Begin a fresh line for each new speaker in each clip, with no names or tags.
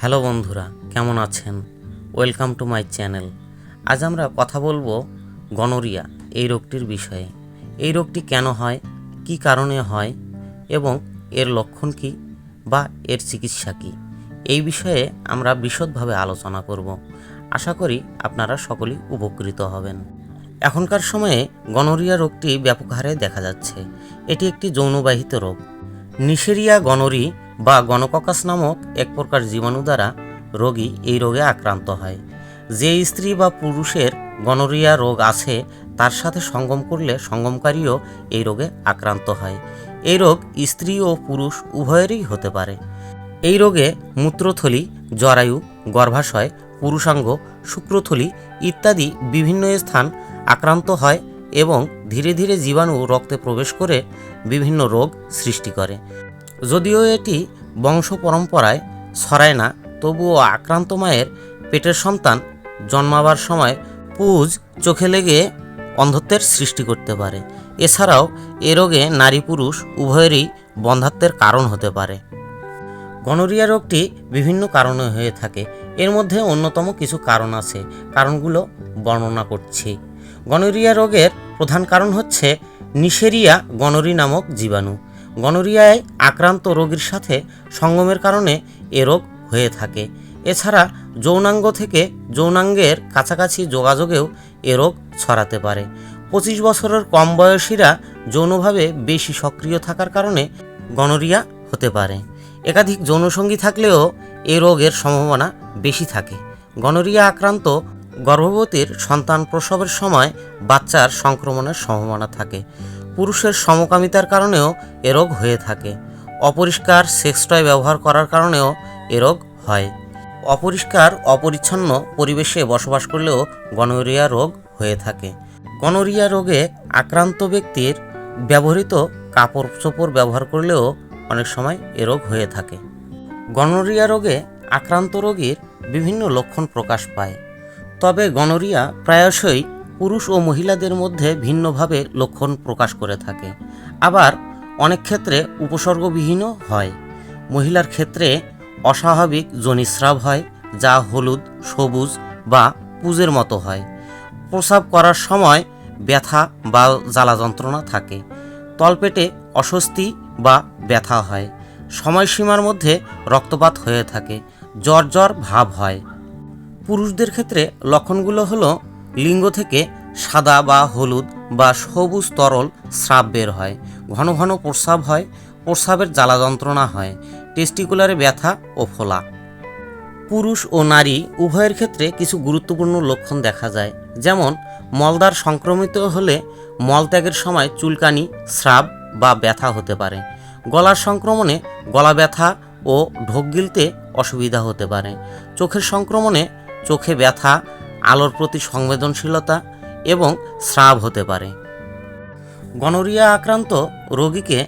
Hello বন্ধুরা, কেমন আছেন? ওয়েলকাম টু মাই চ্যানেল আজ আমরা কথা বলব গনোরিয়া, এই রোগটির বিষয়ে। এই রোগটি কেন হয়, কি কারণে হয়, এবং এর লক্ষণ কী বা এর চিকিৎসা কী? এই বিষয়ে আমরা বিশদভাবে আলোচনা করব। আশা করি আপনারা সকলেই উপকৃত হবেন। এখনকার সময়ে গনোরিয়া রোগটি ব্যাপক হারে দেখা যাচ্ছে। এটি একটি যৌনবাহিত রোগ। নিশেরিয়া গনোরি বা গণককাস নামক এক প্রকার জীবাণু দ্বারা রোগী এই রোগে আক্রান্ত হয়। যে স্ত্রী বা পুরুষের গনোরিয়া রোগ আছে, তার সাথে সঙ্গম করলে সঙ্গমকারীও এই রোগে আক্রান্ত হয়। এই রোগ স্ত্রী ও পুরুষ উভয়েরই হতে পারে। এই রোগে মূত্রথলি, জরায়ু, গর্ভাশয়, পুরুষাঙ্গ, শুক্রথলি ইত্যাদি বিভিন্ন স্থান আক্রান্ত হয় এবং ধীরে ধীরে জীবাণু রক্তে প্রবেশ করে বিভিন্ন রোগ সৃষ্টি করে। যদিও এটি বংশ পরম্পরায় ছড়ায় না, তবুও আক্রান্ত মায়ের পেটের সন্তান জন্মাবার সময় পুজ চোখে লেগে অন্ধত্বের সৃষ্টি করতে পারে। এছাড়াও এ রোগে নারী পুরুষ উভয়েরই বন্ধাত্বের কারণ হতে পারে। গনোরিয়া রোগটি বিভিন্ন কারণে হয়ে থাকে। এর মধ্যে অন্যতম কিছু কারণ আছে। কারণগুলো বর্ণনা করছি। গনোরিয়া রোগের প্রধান কারণ হচ্ছে নিশেরিয়া গনোরি নামক জীবাণু। গনোরিয়ায় আক্রান্ত রোগীর সাথে সঙ্গমের কারণে এ রোগ হয়ে থাকে। এছাড়া যৌনাঙ্গ থেকে যৌনাঙ্গের কাছাকাছি যোগাযোগেও এ রোগ ছড়াতে পারে। পঁচিশ বছরের কম বয়সীরা যৌনভাবে বেশি সক্রিয় থাকার কারণে গনোরিয়া হতে পারে। একাধিক যৌনসঙ্গী থাকলেও এ রোগের সম্ভাবনা বেশি থাকে। গনোরিয়া আক্রান্ত গর্ভবতীর সন্তান প্রসবের সময় বাচ্চার সংক্রমণের সম্ভাবনা থাকে। পুরুষের সমকামিতার কারণেও এ রোগ হয়ে থাকে। অপরিষ্কার সেক্স টয় ব্যবহার করার কারণেও এ রোগ হয়। অপরিষ্কার, অপরিচ্ছন্ন পরিবেশে বসবাস করলেও গনোরিয়া রোগ হয়ে থাকে। গনোরিয়া রোগে আক্রান্ত ব্যক্তির ব্যবহৃত কাপড় চোপড় ব্যবহার করলেও অনেক সময় এ রোগ হয়ে থাকে। গনোরিয়া রোগে আক্রান্ত রোগীর বিভিন্ন লক্ষণ প্রকাশ পায়। তবে গনোরিয়া প্রায়শই পুরুষ ও মহিলাদের মধ্যে ভিন্নভাবে লক্ষণ প্রকাশ করে থাকে। আবার অনেক ক্ষেত্রে উপসর্গবিহীনও হয়। মহিলার ক্ষেত্রে অস্বাভাবিক জনিস্রাব হয়, যা হলুদ, সবুজ বা পুজের মতো হয়। প্রসাব করার সময় ব্যথা বা জ্বালা যন্ত্রণা থাকে। তলপেটে অস্বস্তি বা ব্যথা হয়। সময়সীমার মধ্যে রক্তপাত হয়ে থাকে। জ্বর জ্বর ভাব হয়। পুরুষদের ক্ষেত্রে লক্ষণগুলো হলো লিঙ্গ থেকে সাদা বা হলুদ বা সবুজ তরল স্রাব বের হয়। ঘন ঘন প্রস্রাব হয়, প্রস্রাবের জ্বালা যন্ত্রণা হয়, টেস্টিকুলারে ব্যথা ও ফোলা। পুরুষ ও নারী উভয়ের ক্ষেত্রে কিছু গুরুত্বপূর্ণ লক্ষণ দেখা যায়, যেমন মলদার সংক্রমিত হলে মলত্যাগের সময় চুলকানি, স্রাব বা ব্যথা হতে পারে। গলার সংক্রমণে গলা ব্যথা ও ঢোক গিলতে অসুবিধা হতে পারে। চোখের সংক্রমণে চোখে ব্যথা আলোর প্রতি সংবেদনশীলতা এবং স্রাব হতে পারে। গনোরিয়া আক্রান্ত রোগীকে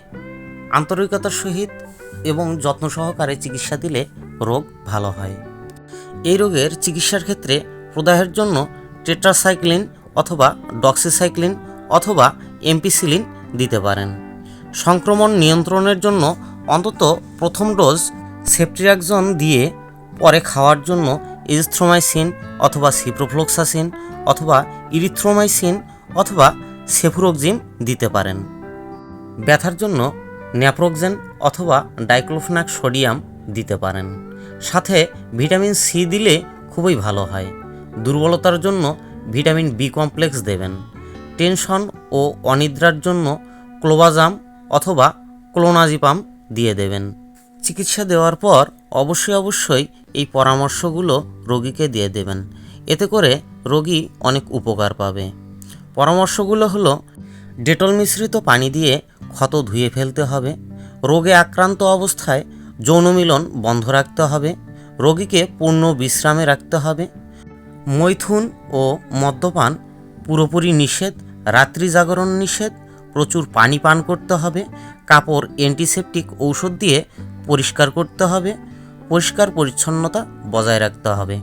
আন্তরিকতার সহিত এবং যত্ন সহকারে চিকিৎসা দিলে রোগ ভালো হয়। এই রোগের চিকিৎসার ক্ষেত্রে প্রদাহের জন্য টেট্রাসাইক্লিন অথবা ডক্সিসাইক্লিন অথবা এমপিসিলিন দিতে পারেন। সংক্রমণ নিয়ন্ত্রণের জন্য অন্তত প্রথম ডোজ সেপ্ট্রিয়াকজন দিয়ে পরে খাওয়ার জন্য ইজিথ্রোমাইসিন অথবা সিপ্রোফ্লোক্সাসিন অথবা ইরিথ্রোমাইসিন অথবা সেফুরোক্সিন দিতে পারেন। ব্যথার জন্য ন্যাপ্রোক্সেন অথবা ডাইক্লোফেনাক সোডিয়াম দিতে পারেন। সাথে ভিটামিন সি দিলে খুবই ভালো হয়। দুর্বলতার জন্য ভিটামিন বি কমপ্লেক্স দেবেন। টেনশন ও অনিদ্রার জন্য ক্লোবাজাম অথবা ক্লোনাজিপাম দিয়ে দেবেন। চিকিৎসা দেওয়ার পর অবশ্যই অবশ্যই এই পরামর্শগুলো রোগীকে দিয়ে দেবেন। এতে করে রোগী অনেক উপকার পাবে। পরামর্শগুলো হলো, ডেটল মিশ্রিত পানি দিয়ে ক্ষত ধুয়ে ফেলতে হবে, রোগে আক্রান্ত অবস্থায় যৌন মিলন বন্ধ রাখতে হবে, রোগীকে পূর্ণ বিশ্রামে রাখতে হবে, মৈথুন ও মদ্যপান পুরোপুরি নিষেধ, রাত্রি জাগরণ নিষেধ, প্রচুর পানি পান করতে হবে, কাপড় অ্যান্টিসেপটিক ঔষধ দিয়ে পরিষ্কার করতে হবে, পরিষ্কার পরিচ্ছন্নতা বজায় রাখতে হবে।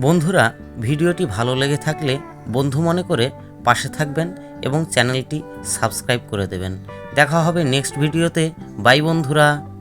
বন্ধুরা, ভিডিওটি ভালো লেগে থাকলে বন্ধু মনে করে পাশে থাকবেন এবং চ্যানেলটি সাবস্ক্রাইব করে দেবেন। দেখা হবে নেক্সট ভিডিওতে। বাই বন্ধুরা।